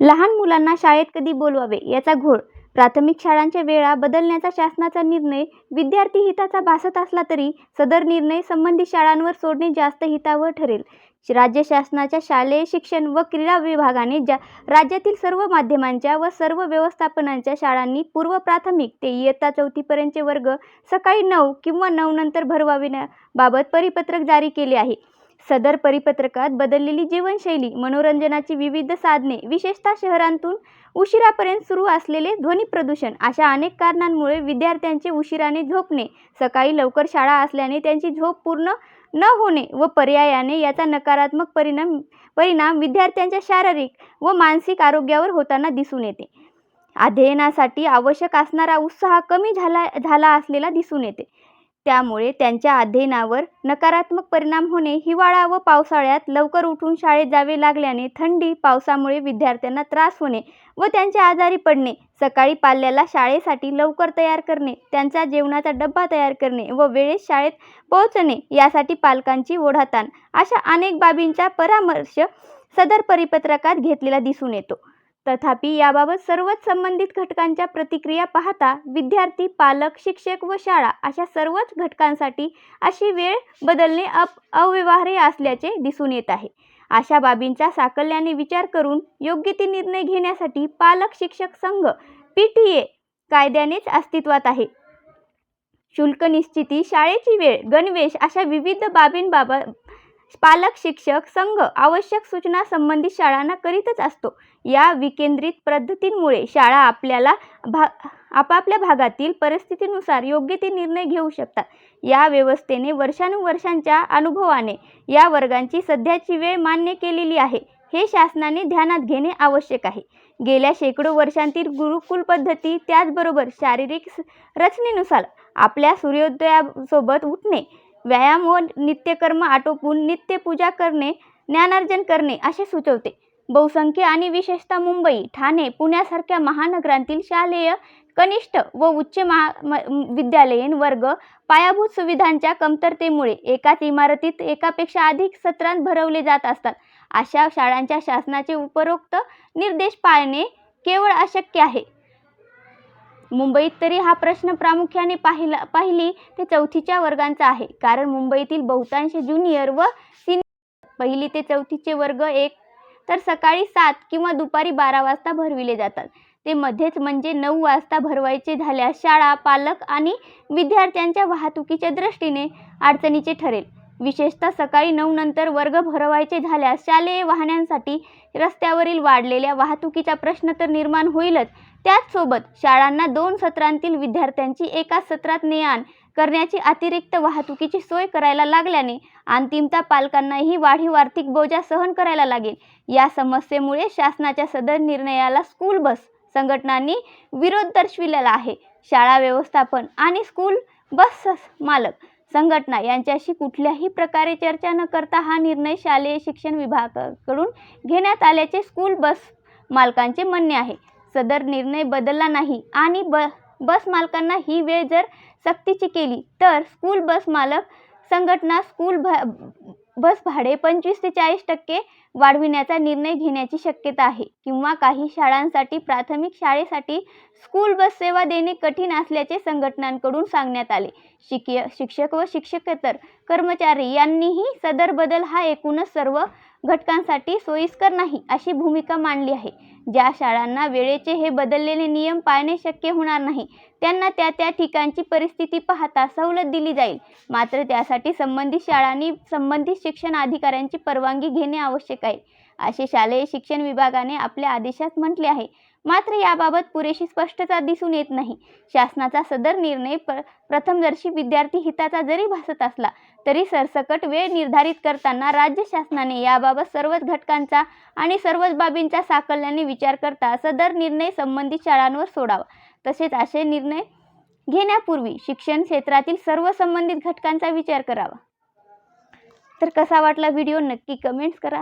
लहान मुलांना शाळेत कधी बोलवावे याचा घोळ. प्राथमिक शाळांच्या वेळा बदलण्याचा शासनाचा निर्णय विद्यार्थी हिताचा भासत असला तरी सदर निर्णय संबंधित शाळांवर सोडणे जास्त हितावह ठरेल. राज्य शासनाच्या शालेय शिक्षण व क्रीडा विभागाने ज्या राज्यातील सर्व माध्यमांच्या व सर्व व्यवस्थापनांच्या शाळांनी पूर्व प्राथमिक ते इयत्ता चौथीपर्यंतचे वर्ग सकाळी नऊ किंवा नऊ नंतर भरवाविण्याबाबत परिपत्रक जारी केले आहे. सदर परिपत्रकात बदललेली जीवनशैली मनोरंजनाची विविध साधने विशेषतः शहरांतून उशिरापर्यंत सुरू असलेले ध्वनी प्रदूषण अशा अनेक कारणांमुळे विद्यार्थ्यांचे उशिराने झोपणे सकाळी लवकर शाळा असल्याने त्यांची झोप पूर्ण न होणे व पर्यायाने याचा नकारात्मक परिणाम परिणाम विद्यार्थ्यांच्या शारीरिक व मानसिक आरोग्यावर होताना दिसून येते. अध्ययनासाठी आवश्यक असणारा उत्साह कमी झाला झाला असलेला दिसून येते. त्यामुळे त्यांच्या अध्ययनावर नकारात्मक परिणाम होणे हिवाळा व पावसाळ्यात लवकर उठून शाळेत जावे लागल्याने थंडी पावसामुळे विद्यार्थ्यांना त्रास होणे व त्यांचे आजारी पडणे सकाळी पाल्याला शाळेसाठी लवकर तयार करणे त्यांचा जेवणाचा डब्बा तयार करणे व वेळेत शाळेत पोहोचणे यासाठी पालकांची ओढाताण अशा अनेक बाबींचा परामर्श सदर परिपत्रकात घेतलेला दिसून येतो. तथापि याबाबत सर्वच संबंधित घटकांच्या प्रतिक्रिया पाहता विद्यार्थी पालक शिक्षक व शाळा अशा सर्वच घटकांसाठी अशी वेळ बदलणे अप अव्यवहार्य असल्याचे दिसून येत आहे. अशा बाबींचा साकल्याने विचार करून योग्य ते निर्णय घेण्यासाठी पालक शिक्षक संघ पी टी ए कायद्यानेच अस्तित्वात आहे. शुल्क निश्चिती शाळेची वेळ गणवेश अशा विविध बाबींबाबत पालक शिक्षक संघ आवश्यक सूचना संबंधित शाळांना करीतच असतो. या विकेंद्रित पद्धतींमुळे शाळा आपल्याला भा आपापल्या भागातील परिस्थितीनुसार योग्य ते निर्णय घेऊ शकतात. या व्यवस्थेने वर्षानुवर्षांच्या अनुभवाने या वर्गांची सध्याची वेळ मान्य केलेली आहे. हे शासनाने ध्यानात घेणे आवश्यक आहे. गेल्या शेकडो वर्षांतील गुरुकुल पद्धती त्याचबरोबर शारीरिक स- रचनेनुसार आपल्या सूर्योदयासोबत उठणे व्यायाम व नित्यकर्म आटोपून नित्यपूजा करणे ज्ञानार्जन करणे असे सुचवते. बहुसंख्य आणि विशेषतः मुंबई ठाणे पुण्यासारख्या महानगरांतील शालेय कनिष्ठ व उच्च महा विद्यालयीन वर्ग पायाभूत सुविधांच्या कमतरतेमुळे एकाच इमारतीत एकापेक्षा अधिक सत्रांत भरवले जात असतात. अशा शाळांच्या शासनाचे उपरोक्त निर्देश पाळणे केवळ अशक्य आहे. मुंबईत तरी हा प्रश्न प्रामुख्याने पाहिला पाहिली ते चौथीच्या वर्गांचा आहे. कारण मुंबईतील बहुतांश ज्युनियर व सिनियर पहिली ते चौथीचे वर्ग एक तर सकाळी सात किंवा दुपारी बारा वाजता भरविले जातात. ते मध्येच म्हणजे नऊ वाजता भरवायचे झाल्यास शाळा पालक आणि विद्यार्थ्यांच्या वाहतुकीच्या दृष्टीने अडचणीचे ठरेल. विशेषतः सकाळी नऊ नंतर वर्ग भरवायचे झाल्यास शालेय वाहनांसाठी रस्त्यावरील वाढलेल्या वाहतुकीचा प्रश्न तर निर्माण होईलच. त्याचसोबत शाळांना दोन सत्रांतील विद्यार्थ्यांची एका सत्रात ने आण करण्याची अतिरिक्त वाहतुकीची सोय करायला लागल्याने अंतिमता पालकांनाही वाढीव आर्थिक बोजा सहन करायला लागेल. या समस्येमुळे शासनाच्या सदर निर्णयाला स्कूल बस संघटनांनी विरोध दर्शविलेला आहे. शाळा व्यवस्थापन आणि स्कूल बस मालक संघटना यांच्याशी कुठल्याही प्रकारे चर्चा न करता हा निर्णय शालेय शिक्षण विभागाकडून घेण्यात आल्याचे स्कूल बस मालकांचे म्हणणे आहे. सदर निर्णय बदलला नाही आणि ब बस मालकांना ही वेळ जर सक्तीची केली तर स्कूल बस मालक संघटना स्कूल भ बस भाडे पंचवीस ते चाळीस टक्के वाढविण्याचा निर्णय घेण्याची शक्यता आहे. किंवा काही शाळांसाठी प्राथमिक शाळेसाठी स्कूल बस सेवा देणे कठीण असल्याचे संघटनांकडून सांगण्यात आले. शिकीय शिक्षक व शिक्षकेतर कर्मचारी यांनीही सदर बदल हा एकूणच सर्व घटकांसाठी सोयीस्कर नाही अशी भूमिका मांडली आहे. ज्या शाळांना वेळेचे हे बदललेले नियम पाळणे शक्य होणार नाही त्यांना त्या त्या ठिकाणची परिस्थिती पाहता सवलत दिली जाईल. मात्र त्यासाठी संबंधित शाळांनी संबंधित शिक्षण अधिकाऱ्यांची परवानगी घेणे आवश्यक आहे. असे शालेय शिक्षण विभागाने आपल्या आदेशात म्हटले आहे. मात्र याबाबत पुरेशी स्पष्टता दिसून येत नाही. शासनाचा सदर निर्णय प्र प्रथमदर्शी विद्यार्थी हिताचा जरी भासत असला तरी सरसकट वेळ निर्धारित करताना राज्य शासनाने याबाबत सर्वच घटकांचा आणि सर्वच बाबींचा साकल्याने विचार करता सदर निर्णय संबंधित शाळांवर सोडावा. तसेच असे निर्णय घेण्यापूर्वी शिक्षण क्षेत्रातील सर्व संबंधित घटकांचा विचार करावा. तर कसा वाटला व्हिडिओ? नक्की कमेंट्स करा.